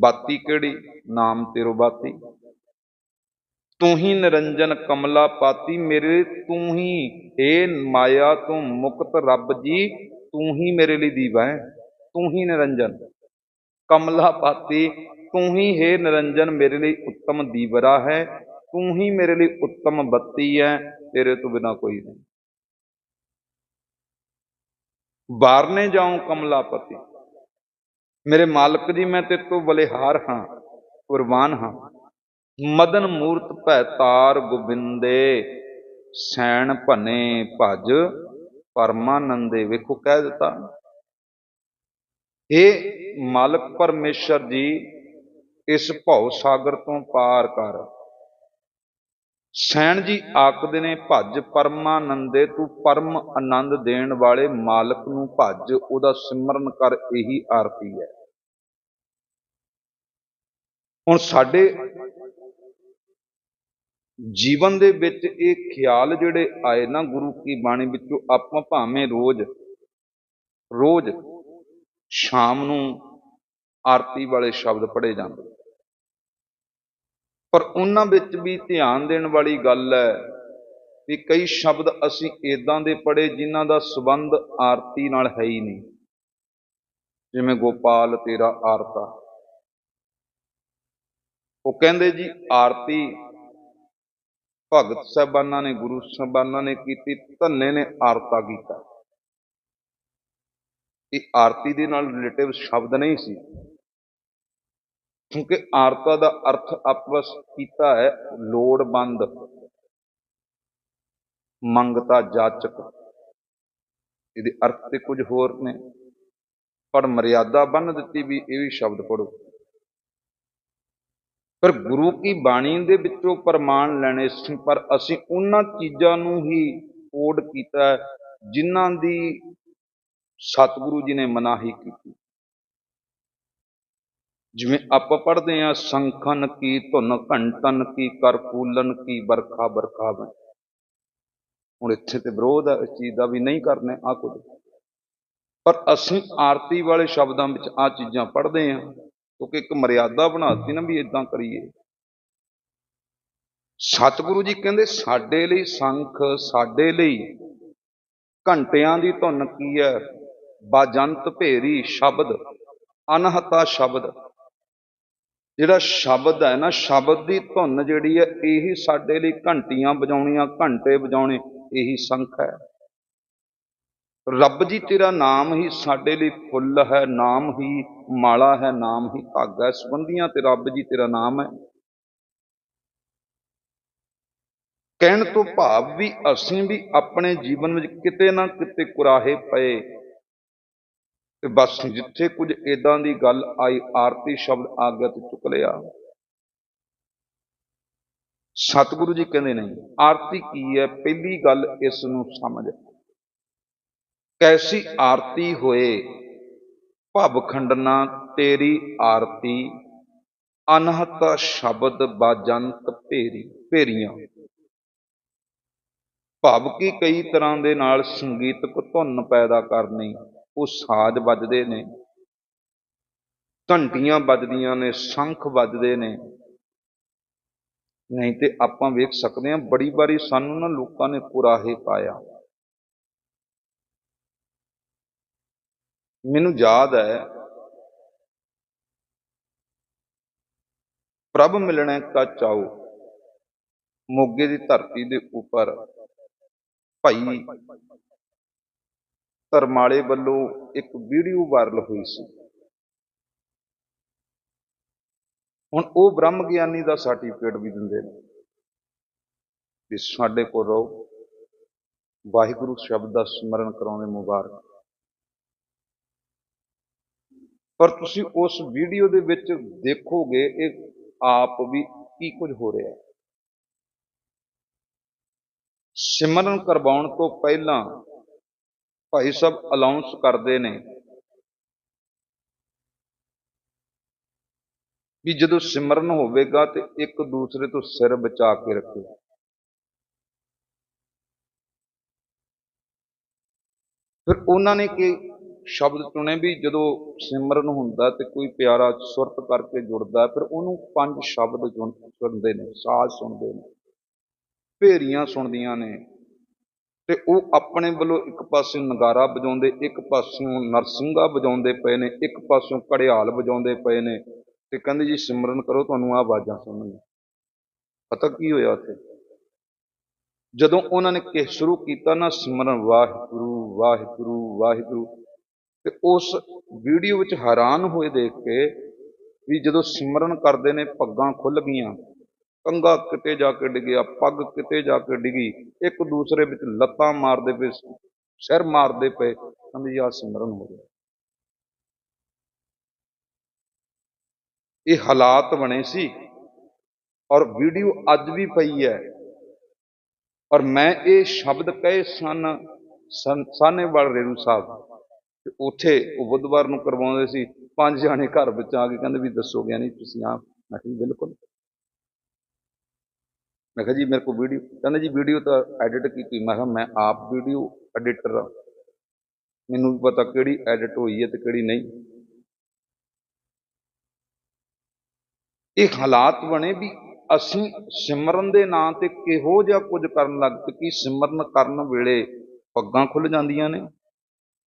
ਬਾਤੀ ਕਿਹੜੀ? ਨਾਮ ਤੇਰੋ ਬਾਤੀ। ਤੂੰ ਹੀ ਨਿਰੰਜਨ ਕਮਲਾ ਪਾਤੀ ਮੇਰੇ, ਤੂੰ ਹੀ ਏ ਮਾਇਆ ਤੋਂ ਮੁਕਤ ਰੱਬ ਜੀ, ਤੂੰ ਹੀ ਮੇਰੇ ਲਈ ਦੀਵਾ ਹੈ, ਤੂੰ ਹੀ ਨਿਰੰਜਨ। ਕਮਲਾ ਪਾਤੀ, ਤੂੰ ਹੀ ਹੈ ਨਿਰੰਜਨ ਮੇਰੇ ਲਈ ਉੱਤਮ ਦੀਵਰਾ ਹੈ, ਤੂੰ ਹੀ ਮੇਰੇ ਲਈ ਉੱਤਮ ਬੱਤੀ ਹੈ, ਤੇਰੇ ਤੋਂ ਬਿਨਾ ਕੋਈ ਨਹੀਂ। ਬਾਹਰ ਨੇ ਜਾਉ ਕਮਲਾਪਤੀ ਮੇਰੇ ਮਾਲਕ ਜੀ, ਮੈਂ ਤੇ ਤੋਂ ਬਲਿਹਾਰ ਹਾਂ, ਕੁਰਬਾਨ ਹਾਂ। ਮਦਨ ਮੂਰਤ ਭੈ ਤਾਰ ਗੋਬਿੰਦੇ, ਸੈਣ ਭਨੇ ਭਜ, ਪਰਮਾਨੰਦੇ ਵੇਖੋ ਕਹਿ ਦਿੱਤਾ। ਇਹ ਮਾਲਕ ਪਰਮੇਸ਼ਰ ਜੀ, ਇਸ ਭਉ ਸਾਗਰ ਤੋਂ ਪਾਰ ਕਰ। ਸੈਣ ਜੀ ਆਖਦੇ ਨੇ, ਭੱਜ ਪਰਮਾਨੰਦੇ, ਤੂੰ ਪਰਮ ਆਨੰਦ ਦੇਣ ਵਾਲੇ ਮਾਲਕ ਨੂੰ ਭੱਜ, ਉਹਦਾ ਸਿਮਰਨ ਕਰ, ਇਹੀ ਆਰਤੀ ਹੈ। ਹੁਣ ਸਾਡੇ ਜੀਵਨ ਦੇ ਵਿੱਚ ਇਹ ਖਿਆਲ ਜਿਹੜੇ ਆਏ ਨਾ ਗੁਰੂ ਕੀ ਬਾਣੀ ਵਿੱਚੋਂ, ਆਪਾਂ ਭਾਵੇਂ ਰੋਜ਼ ਰੋਜ਼ ਸ਼ਾਮ ਨੂੰ ਆਰਤੀ ਵਾਲੇ ਸ਼ਬਦ ਪੜ੍ਹੇ ਜਾਂਦੇ ਪਰ ਉਹਨਾਂ ਵਿੱਚ ਵੀ ਧਿਆਨ ਦੇਣ ਵਾਲੀ ਗੱਲ ਹੈ ਵੀ ਕਈ ਸ਼ਬਦ ਅਸੀਂ ਇਦਾਂ ਦੇ ਪੜ੍ਹੇ ਜਿਨ੍ਹਾਂ ਦਾ ਸਬੰਧ ਆਰਤੀ ਨਾਲ ਹੈ ਹੀ ਨਹੀਂ। ਜਿਵੇਂ, ਗੋਪਾਲ ਤੇਰਾ ਆਰਤਾ। ਉਹ ਕਹਿੰਦੇ ਜੀ, ਆਰਤੀ ਭਗਤ ਸਾਹਿਬਾਨਾਂ ਨੇ, ਗੁਰੂ ਸਾਹਿਬਾਨਾਂ ਨੇ ਕੀਤੀ, ਧੰਨੇ ਨੇ ਆਰਤਾ ਕੀਤਾ। ਇਹ ਆਰਤੀ ਦੇ ਨਾਲ ਰਿਲੇਟਿਵ ਸ਼ਬਦ ਨਹੀਂ ਸੀ। ਕਿਉਂਕਿ ਆਰਤਾ ਦਾ ਅਰਥ ਆਪਸ ਕੀਤਾ ਹੈ ਲੋੜਵੰਦ। ਮੰਗਤਾ ਜਾਚਕ। ਇਹਦੇ ਅਰਥ ਤੇ ਕੁਝ ਹੋਰ ਨੇ। ਪਰ ਮਰਿਆਦਾ ਬੰਨ ਦਿੱਤੀ ਵੀ ਇਹ ਵੀ ਸ਼ਬਦ ਪੜੋ ਪਰ ਗੁਰੂ ਕੀ ਬਾਣੀ ਦੇ ਵਿੱਚੋਂ ਪ੍ਰਮਾਣ ਲੈਣੇ ਸੀ ਪਰ ਅਸੀਂ ਉਹਨਾਂ ਚੀਜ਼ਾਂ ਨੂੰ ਹੀ ਕੋਡ ਕੀਤਾ ਹੈ, ਜਿਨ੍ਹਾਂ ਦੀ ਸਤਿਗੁਰੂ ਜੀ ਨੇ ਮਨਾਹੀ ਕੀਤੀ। ਜਿਵੇਂ ਆਪਾਂ ਪੜ੍ਹਦੇ ਹਾਂ, ਸੰਖਨ ਕੀ ਧੁਨ, ਘੰਟਨ ਕੀ ਕਰ ਕੀ ਬਰਖਾ ਬਰਖਾਵਨ ਹੁਣ ਇੱਥੇ ਤੇ ਵਿਰੋਧ ਹੈ ਇਸ ਚੀਜ਼ ਦਾ ਵੀ ਨਹੀਂ ਕਰਨੇ ਆ ਕੁਝ। ਪਰ ਅਸੀਂ ਆਰਤੀ ਵਾਲੇ ਸ਼ਬਦਾਂ ਵਿੱਚ ਆ ਚੀਜ਼ਾਂ ਪੜ੍ਹਦੇ ਹਾਂ, ਕਿਉਂਕਿ ਇੱਕ ਮਰਿਆਦਾ ਬਣਾਤੀ ਨਾ ਵੀ ਇਦਾਂ ਕਰੀਏ। ਸਤਿਗੁਰੂ ਜੀ ਕਹਿੰਦੇ, ਸਾਡੇ ਲਈ ਸੰਖ, ਸਾਡੇ ਲਈ ਘੰਟਿਆਂ ਦੀ ਧੁਨ ਕੀ ਹੈ? ਬਾਜੰਤ ਭੇਰੀ ਸ਼ਬਦ, ਅਨਹਤਾ ਸ਼ਬਦ। ਜਿਹੜਾ ਸ਼ਬਦ ਹੈ ਨਾ, ਸ਼ਬਦ ਦੀ ਧੁਨ ਜਿਹੜੀ ਹੈ, ਇਹੀ ਸਾਡੇ ਲਈ ਘੰਟੀਆਂ ਵਜਾਉਣੀਆਂ, ਘੰਟੇ ਵਜਾਉਣੇ, ਇਹੀ ਸੰਖ ਹੈ। ਰੱਬ ਜੀ ਤੇਰਾ ਨਾਮ ਹੀ ਸਾਡੇ ਲਈ ਫੁੱਲ ਹੈ, ਨਾਮ ਹੀ ਮਾਲਾ ਹੈ, ਨਾਮ ਹੀ ਧਾਗਾ ਹੈ। ਸੰਬੰਧੀਆਂ ਤੇ ਰੱਬ ਜੀ ਤੇਰਾ ਨਾਮ ਹੈ। ਕਹਿਣ ਤੋਂ ਭਾਵ ਵੀ ਅਸੀਂ ਵੀ ਆਪਣੇ ਜੀਵਨ ਵਿੱਚ ਕਿਤੇ ਨਾ ਕਿਤੇ ਕੁਰਾਹੇ ਪਏ ਬਸ ਜਿੱਥੇ ਕੁਝ ਏਦਾਂ ਦੀ ਗੱਲ ਆਈ, ਆਰਤੀ ਸ਼ਬਦ ਆ ਗਿਆ ਤੇ ਚੁੱਕ ਲਿਆ। ਸਤਿਗੁਰੂ ਜੀ ਕਹਿੰਦੇ ਨਹੀਂ ਆਰਤੀ ਕੀ ਹੈ? ਪਹਿਲੀ ਗੱਲ ਇਸ ਨੂੰ ਸਮਝ। ਕੈਸੀ ਆਰਤੀ ਹੋਏ? ਭਵ ਖੰਡਨਾ, ਤੇਰੀ ਆਰਤੀ। ਅਨਹਤ ਸ਼ਬਦ ਬਾਜੰਤ ਭੇਰੀ, ਭੇਰੀਆਂ। ਭਵ ਕੀ ਕਈ ਤਰ੍ਹਾਂ ਦੇ ਨਾਲ ਸੰਗੀਤਕ ਧੁਨ ਪੈਦਾ ਕਰਨੀ। ਉਹ ਸਾਜ਼ ਵੱਜਦੇ ਨੇ। ਘੰਟੀਆਂ ਵੱਜਦੀਆਂ ਨੇ, ਸ਼ੰਖ ਵੱਜਦੇ ਨੇ। ਨਹੀਂ ਤੇ ਆਪਾਂ ਵੇਖ ਸਕਦੇ ਹਾਂ, ਬੜੀ ਵਾਰੀ ਸਾਨੂੰ ਨਾ ਲੋਕਾਂ ਨੇ ਕੁਰਾਹੇ ਪਾਇਆ। ਮੈਨੂੰ ਯਾਦ ਹੈ, ਪ੍ਰਭ ਮਿਲਣਾ ਕਾ ਚਾਉ ਮੋਗੇ ਦੀ ਧਰਤੀ ਦੇ ਉੱਪਰ ਭਾਈ ਧਰਮਾਲੇ ਵੱਲੋਂ ਇੱਕ ਵੀਡੀਓ ਵਾਇਰਲ ਹੋਈ ਸੀ। ਹੁਣ ਉਹ ਬ੍ਰਹਮ ਗਿਆਨੀ ਦਾ ਸਰਟੀਫਿਕੇਟ ਵੀ ਦਿੰਦੇ ਨੇ। ਕਿ ਸਾਡੇ ਕੋਲ ਰਹੋ। ਵਾਹਿਗੁਰੂ ਸ਼ਬਦ ਦਾ ਸਿਮਰਨ ਕਰਾਉਂਦੇ ਮੁਬਾਰਕ। ਪਰ ਤੁਸੀਂ ਉਸ ਵੀਡੀਓ ਦੇ ਵਿੱਚ ਦੇਖੋਗੇ, ਇਹ ਆਪ ਵੀ ਕੀ ਕੁਝ ਹੋ ਰਿਹਾ ਹੈ। ਸਿਮਰਨ ਕਰਵਾਉਣ ਤੋਂ ਪਹਿਲਾਂ ਭਾਈ ਸਾਹਿਬ ਅਲਾਉਂਸ ਕਰਦੇ ਨੇ। ਵੀ ਜਦੋਂ ਸਿਮਰਨ ਹੋਵੇਗਾ ਤੇ ਇੱਕ ਦੂਸਰੇ ਤੋਂ ਸਿਰ ਬਚਾ ਕੇ ਰੱਖੋ। ਫਿਰ ਉਹਨਾਂ ਨੇ ਕਿ ਸ਼ਬਦ ਚੁਣੇ ਵੀ ਜਦੋਂ ਸਿਮਰਨ ਹੁੰਦਾ ਤੇ ਕੋਈ ਪਿਆਰਾ ਸੁਰਤ ਕਰਕੇ ਜੁੜਦਾ, ਫਿਰ ਉਹਨੂੰ ਪੰਜ ਸ਼ਬਦ ਚੁਣ- ਸੁਣਦੇ ਨੇ, ਸਾਜ਼ ਸੁਣਦੇ ਨੇ। ਭੇਰੀਆਂ ਸੁਣਦੀਆਂ ਨੇ। ਤੇ ਉਹ ਆਪਣੇ ਵੱਲੋਂ ਇੱਕ ਪਾਸੇ ਨਗਾਰਾ ਵਜਾਉਂਦੇ, ਇੱਕ ਪਾਸਿਓਂ ਨਰਸਿੰਘਾ ਵਜਾਉਂਦੇ ਪਏ ਨੇ, ਇੱਕ ਪਾਸਿਓਂ ਘੜਿਆਲ ਵਜਾਉਂਦੇ ਪਏ ਨੇ ਤੇ ਕਹਿੰਦੇ ਜੀ, ਸਿਮਰਨ ਕਰੋ, ਤੁਹਾਨੂੰ ਆਹ ਆਵਾਜ਼ਾਂ ਸੁਣਨਗੀਆਂ। ਪਤਾ ਕੀ ਹੋਇਆ ਉੱਥੇ? ਜਦੋਂ ਉਹਨਾਂ ਨੇ ਕਿ ਸ਼ੁਰੂ ਕੀਤਾ ਨਾ, ਸਿਮਰਨ ਵਾਹਿਗੁਰੂ ਵਾਹਿਗੁਰੂ ਵਾਹਿਗੁਰੂ, ਤੇ ਉਸ ਵੀਡੀਓ ਵਿੱਚ ਹੈਰਾਨ ਹੋਏ ਦੇਖ ਕੇ ਵੀ ਜਦੋਂ ਸਿਮਰਨ ਕਰਦੇ ਨੇ, ਪੱਗਾਂ ਖੁੱਲ ਗਈਆਂ ਕੰਗਾ ਕਿਤੇ ਜਾ ਕੇ ਡਿੱਗਿਆ ਪੱਗ ਕਿਤੇ ਜਾ ਕੇ ਡਿੱਗੀ, ਇੱਕ ਦੂਸਰੇ ਵਿੱਚ ਲੱਤਾਂ ਮਾਰਦੇ ਪਏ, ਸਿਰ ਮਾਰਦੇ ਪਏ, ਕਹਿੰਦੇ ਯਾਰ ਸਿਮਰਨ ਹੋ ਗਿਆ। ਇਹ ਹਾਲਾਤ ਬਣੇ ਸੀ ਔਰ ਵੀਡੀਓ ਅੱਜ ਵੀ ਪਈ ਹੈ। ਔਰ ਮੈਂ ਇਹ ਸ਼ਬਦ ਕਹੇ ਸਨ, ਸਨ- ਸਾਹਨੇਵਾਲ ਰੇਰੂ ਸਾਹਿਬ, ਤੇ ਉੱਥੇ ਉਹ ਬੁੱਧਵਾਰ ਨੂੰ ਕਰਵਾਉਂਦੇ ਸੀ, ਪੰਜ ਜਾਣੇ ਘਰ ਵਿੱਚ ਆ ਕੇ ਕਹਿੰਦੇ ਵੀ ਦੱਸੋ ਗਿਆ ਨਹੀਂ ਤੁਸੀਂ ਆ ਮੈਂ ਕਿਹਾ ਬਿਲਕੁਲ। ਮੈਂ ਕਿਹਾ ਜੀ ਮੇਰੇ ਕੋਲ ਵੀਡੀਓ, ਕਹਿੰਦੇ ਜੀ ਵੀਡੀਓ ਤਾਂ ਐਡਿਟ ਕੀਤੀ। ਮੈਂ ਕਿਹਾ ਮੈਂ ਆਪ ਵੀਡੀਓ ਐਡੀਟਰ ਆ ਮੈਨੂੰ ਵੀ ਪਤਾ ਕਿਹੜੀ ਐਡਿਟ ਹੋਈ ਹੈ ਤੇ ਕਿਹੜੀ ਨਹੀਂ। ਇਹ ਹਾਲਾਤ ਬਣੇ ਵੀ ਅਸੀਂ ਸਿਮਰਨ ਦੇ ਨਾਂ ਤੇ ਕਿਹੋ ਜਿਹਾ ਕੁਝ ਕਰਨ ਲੱਗ ਪਏ ਕਿ ਸਿਮਰਨ ਕਰਨ ਵੇਲੇ ਪੱਗਾਂ ਖੁੱਲ ਜਾਂਦੀਆਂ ਨੇ।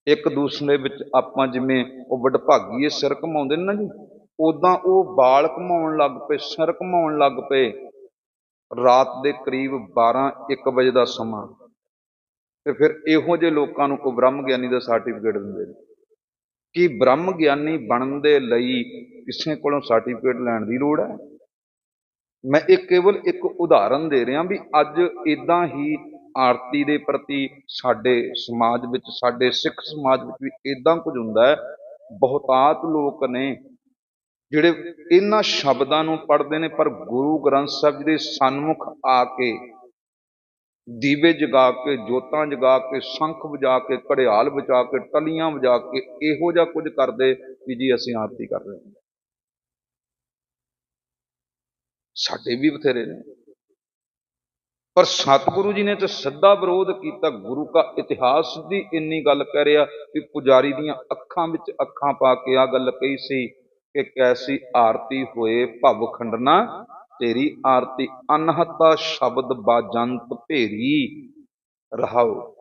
ਇੱਕ ਦੂਸਰੇ ਵਿੱਚ ਆਪਾਂ ਜਿਵੇਂ ਉਹ ਵਡਭਾਗੀਏ ਸਿਰ ਘਮਾਉਂਦੇ ਨੇ ਨਾ ਜੀ, ਉਦਾਂ ਉਹ ਬਾਲ ਘਮਾਉਣ ਲੱਗ ਪਏ, ਸਿਰ ਘਮਾਉਣ ਲੱਗ ਪਏ। ਰਾਤ ਦੇ ਕਰੀਬ 12 1 ਵਜੇ ਦਾ ਸਮਾਂ। ਤੇ ਫਿਰ ਇਹੋ ਜਿਹੇ ਲੋਕਾਂ ਨੂੰ ਕੋ ਬ੍ਰਹਮ ਗਿਆਨੀ ਦਾ ਸਰਟੀਫਿਕੇਟ ਦਿੰਦੇ ਨੇ। ਕਿ ਬ੍ਰਹਮ ਗਿਆਨੀ ਬਣਨ ਦੇ ਲਈ ਕਿਸੇ ਕੋਲੋਂ ਸਰਟੀਫਿਕੇਟ ਲੈਣ ਦੀ ਲੋੜ ਹੈ? ਮੈਂ ਇਹ ਕੇਵਲ ਇੱਕ ਉਦਾਹਰਨ ਦੇ ਰਿਹਾ ਵੀ ਅੱਜ ਇਦਾਂ ਹੀ ਆਰਤੀ ਦੇ ਪ੍ਰਤੀ ਸਾਡੇ ਸਮਾਜ ਵਿੱਚ, ਸਾਡੇ ਸਿੱਖ ਸਮਾਜ ਵਿੱਚ ਵੀ ਇਦਾਂ ਕੁਝ ਹੁੰਦਾ ਹੈ। ਬਹੁਤਾਤ ਲੋਕ ਨੇ ਜਿਹੜੇ ਇਹਨਾਂ ਸ਼ਬਦਾਂ ਨੂੰ ਪੜ੍ਹਦੇ ਨੇ, ਪਰ ਗੁਰੂ ਗ੍ਰੰਥ ਸਾਹਿਬ ਜੀ ਦੇ ਸਨਮੁਖ ਆ ਕੇ ਦੀਵੇ ਜਗਾ ਕੇ, ਜੋਤਾਂ ਜਗਾ ਕੇ, ਸ਼ੰਖ ਵਜਾ ਕੇ, ਘੜਿਆਲ ਵਜਾ ਕੇ, ਟਲੀਆਂ ਵਜਾ ਕੇ ਇਹੋ ਜਿਹਾ ਕੁਝ ਕਰਦੇ ਵੀ ਜੀ ਅਸੀਂ ਆਰਤੀ ਕਰ ਰਹੇ ਹਾਂ। ਸਾਡੇ ਵੀ ਬਥੇਰੇ ਨੇ। ਪਰ ਸਤਿਗੁਰੂ ਜੀ ਨੇ ਤੇ ਸਿੱਧਾ ਵਿਰੋਧ ਕੀਤਾ, ਗੁਰੂ ਦਾ ਇਤਿਹਾਸ ਦੀ ਇੰਨੀ ਗੱਲ ਕਹਿ ਰਿਹਾ ਵੀ ਪੁਜਾਰੀ ਦੀਆਂ ਅੱਖਾਂ ਵਿੱਚ ਅੱਖਾਂ ਪਾ ਕੇ ਆ ਗੱਲ ਕਹੀ ਸੀ ਕਿ ਕੈਸੀ ਆਰਤੀ ਹੋਏ ਭਵ ਖੰਡਨਾ, ਤੇਰੀ ਆਰਤੀ ਅਨਹਤਾ ਸ਼ਬਦ ਬਾਜੰਤ ਭੇਰੀ, ਰਹਾਓ।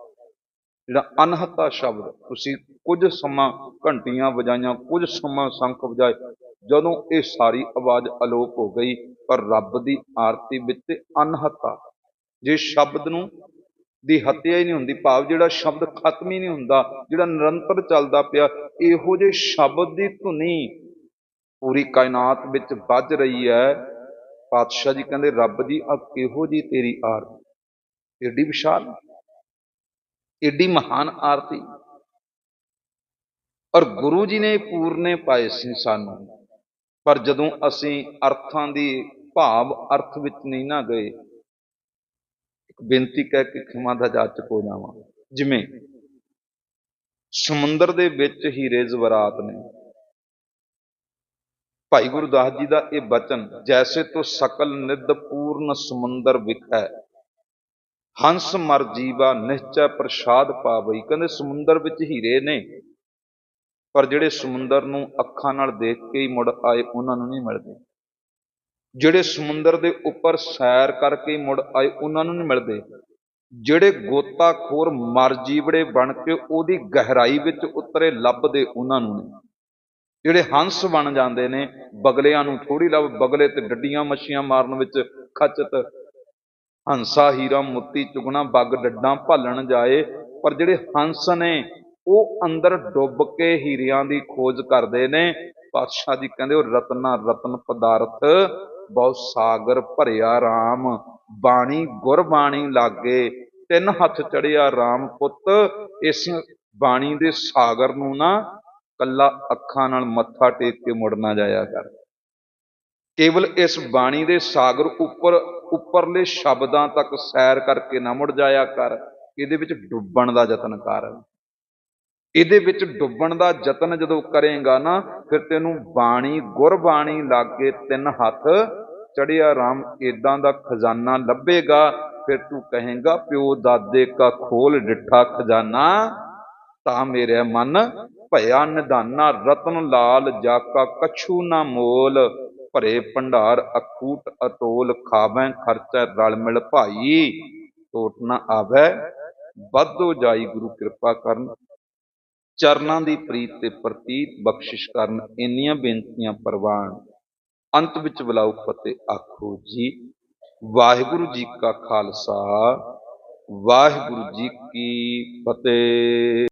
ਜਿਹੜਾ ਅਨਹਤਾ ਸ਼ਬਦ, ਤੁਸੀਂ ਕੁਝ ਸਮਾਂ ਘੰਟੀਆਂ ਵਜਾਈਆਂ, ਕੁਝ ਸਮਾਂ ਸ਼ੰਖ ਵਜਾਏ, ਜਦੋਂ ਇਹ ਸਾਰੀ ਆਵਾਜ਼ ਅਲੋਪ ਹੋ ਗਈ, ਪਰ ਰੱਬ ਦੀ ਆਰਤੀ ਵਿੱਚ ਤੇ ਅਨਹਤਾ। ਜੇ ਸ਼ਬਦ ਨੂੰ ਦੀ ਹੱਤਿਆ ਹੀ ਨਹੀਂ ਹੁੰਦੀ, ਭਾਵ ਜਿਹੜਾ ਸ਼ਬਦ ਖਤਮ ਹੀ ਨਹੀਂ ਹੁੰਦਾ, ਜਿਹੜਾ ਨਿਰੰਤਰ ਚੱਲਦਾ ਪਿਆ, ਇਹੋ ਜਿਹੇ ਸ਼ਬਦ ਦੀ ਧੁਨੀ ਪੂਰੀ ਕਾਇਨਾਤ ਵਿੱਚ ਵੱਜ ਰਹੀ ਹੈ। ਪਾਤਸ਼ਾਹ ਜੀ ਕਹਿੰਦੇ, ਰੱਬ ਜੀ ਆ ਕਿਹੋ ਜੀ ਤੇਰੀ ਆਰਤੀ? ਏਡੀ ਵਿਸ਼ਾਲ ਏਡੀ ਮਹਾਨ ਆਰਤੀ। ਔਰ ਗੁਰੂ ਜੀ ਨੇ ਪੂਰਨੇ ਪਾਏ ਸੀ ਸਾਨੂੰ। ਪਰ ਜਦੋਂ ਅਸੀਂ ਅਰਥਾਂ ਦੀ ਭਾਵ ਅਰਥ ਵਿੱਚ ਨਹੀਂ ਨਾ ਗਏ, ਇੱਕ ਬੇਨਤੀ ਕਹਿ ਕੇ ਖਿਮਾ ਦਾ ਜਾਚਕ ਹੋ ਜਾਵਾਂ। ਜਿਵੇਂ ਸਮੁੰਦਰ ਦੇ ਵਿੱਚ ਹੀਰੇ ਜ਼ਵਰਾਤ ਨੇ ਭਾਈ ਗੁਰਦਾਸ ਜੀ ਦਾ ਇਹ ਬਚਨ, ਜੈਸੇ ਤੋ ਸਕਲ ਨਿਧ ਪੂਰਨ ਸਮੁੰਦਰ ਵਿਖੈ, ਹੰਸ ਮਰ ਜੀਵਾ ਨਿਸ਼ਚੈ ਪ੍ਰਸਾਦ ਪਾਵਈ। ਕਹਿੰਦੇ ਸਮੁੰਦਰ ਵਿੱਚ ਹੀਰੇ ਨੇ, ਪਰ ਜਿਹੜੇ ਸਮੁੰਦਰ ਨੂੰ ਅੱਖਾਂ ਨਾਲ ਦੇਖ ਕੇ ਹੀ ਮੁੜ ਆਏ, ਉਹਨਾਂ ਨੂੰ ਨਹੀਂ ਮਿਲਦੇ। ਜਿਹੜੇ ਸਮੁੰਦਰ ਦੇ ਉੱਪਰ ਸੈਰ ਕਰਕੇ ਹੀ ਮੁੜ ਆਏ, ਉਹਨਾਂ ਨੂੰ ਨਹੀਂ ਮਿਲਦੇ। ਜਿਹੜੇ ਗੋਤਾਖੋਰ ਮਰ ਜੀਵੜੇ ਬਣ ਕੇ ਉਹਦੀ ਗਹਿਰਾਈ ਵਿੱਚ ਉਤਰੇ, ਲੱਭਦੇ ਉਹਨਾਂ ਨੂੰ ਨੇ ਜਿਹੜੇ ਹੰਸ ਬਣ ਜਾਂਦੇ ਨੇ, ਬਗਲਿਆਂ ਨੂੰ ਥੋੜੀ ਲੱਭ ਬਗਲੇ ਤੇ ਡੱਡੀਆਂ ਮੱਛੀਆਂ ਮਾਰਨ ਵਿੱਚ ਖਚਤ। ਹੰਸਾ, ਹੀਰਾ, ਮੁੱਤੀ, ਚੁਗਣਾ, ਬੱਗ, ਡੱਡਾਂ ਭਾਲਣ ਜਾਏ, ਪਰ ਜਿਹੜੇ ਹੰਸ ਨੇ, ਉਹ ਅੰਦਰ ਡੁੱਬ ਕੇ ਹੀਰਿਆਂ ਦੀ ਖੋਜ ਕਰਦੇ ਨੇ। ਪਾਤਸ਼ਾਹ ਜੀ ਕਹਿੰਦੇ, ਉਹ ਰਤਨਾ ਰਤਨ ਪਦਾਰਥ, ਬਹੁ ਸਾਗਰ ਭਰਿਆ RAM ਬਾਣੀ ਗੁਰਬਾਣੀ ਲਾਗੇ, ਤਿੰਨ ਹੱਥ ਚੜਿਆ RAM ਪੁੱਤ, ਇਸ ਬਾਣੀ ਦੇ ਸਾਗਰ ਨੂੰ ਨਾ ਕੱਲਾ ਅੱਖਾਂ ਨਾਲ ਮੱਥਾ ਟੇਕ ਕੇ ਮੁੜ ਨਾ ਜਾਇਆ ਕਰ। ਕੇਵਲ ਇਸ ਬਾਣੀ ਦੇ ਸਾਗਰ ਉੱਪਰ, ਉੱਪਰਲੇ ਸ਼ਬਦਾਂ ਤੱਕ ਸੈਰ ਕਰਕੇ ਨਾ ਮੁੜ ਜਾਇਆ ਕਰ, ਇਹਦੇ ਵਿੱਚ ਡੁੱਬਣ ਦਾ ਯਤਨ ਕਰ। ਇਹਦੇ ਵਿੱਚ ਡੁੱਬਣ ਦਾ ਯਤਨ ਜਦੋਂ ਕਰੇਗਾ ਨਾ, ਫਿਰ ਤੈਨੂੰ ਬਾਣੀ, ਗੁਰਬਾਣੀ ਲਾਗੇ ਤਿੰਨ ਹੱਥ ਚੜਿਆ ਰਾਮ ਇਦਾਂ ਦਾ ਖਜ਼ਾਨਾ ਲੱਭੇਗਾ, ਫਿਰ ਤੂੰ ਕਹੇਗਾ, ਪਿਓ ਦਾਦੇ ਕਾ ਖੋਲ ਡਿੱਠਾ ਖਜ਼ਾਨਾ, ਤਾਂ ਮੇਰੇ ਮਨ ਭਇਆ ਨਿਧਾਨਾ, ਰਤਨ ਲਾਲ ਜਾਕਾ, ਕਛੂ ਨਾ ਮੋਲ, ਭਰੇ ਭੰਡਾਰ ਅਕੂਟ ਅਤੋਲ ਖਾਵੇਂ ਖਰਚਾ ਰਲ ਮਿਲ ਭਾਈ ਟੋਟ ਨਾ ਆਵੇ, ਵੱਧੋ ਜਾਈ ਗੁਰੂ ਕਿਰਪਾ ਕਰਨ। ਚਰਨਾਂ ਦੀ ਪ੍ਰੀਤ ਤੇ ਪ੍ਰਤੀਤ ਬਖਸ਼ਿਸ਼ ਕਰਨ, ਇੰਨੀਆਂ ਬੇਨਤੀਆਂ ਪ੍ਰਵਾਨ। ਅੰਤ ਵਿੱਚ ਬੁਲਾਓ ਫਤਿਹ, ਆਖੋ ਜੀ, ਵਾਹਿਗੁਰੂ ਜੀ ਕਾ ਖਾਲਸਾ, ਵਾਹਿਗੁਰੂ ਜੀ ਕੀ ਫਤਿਹ।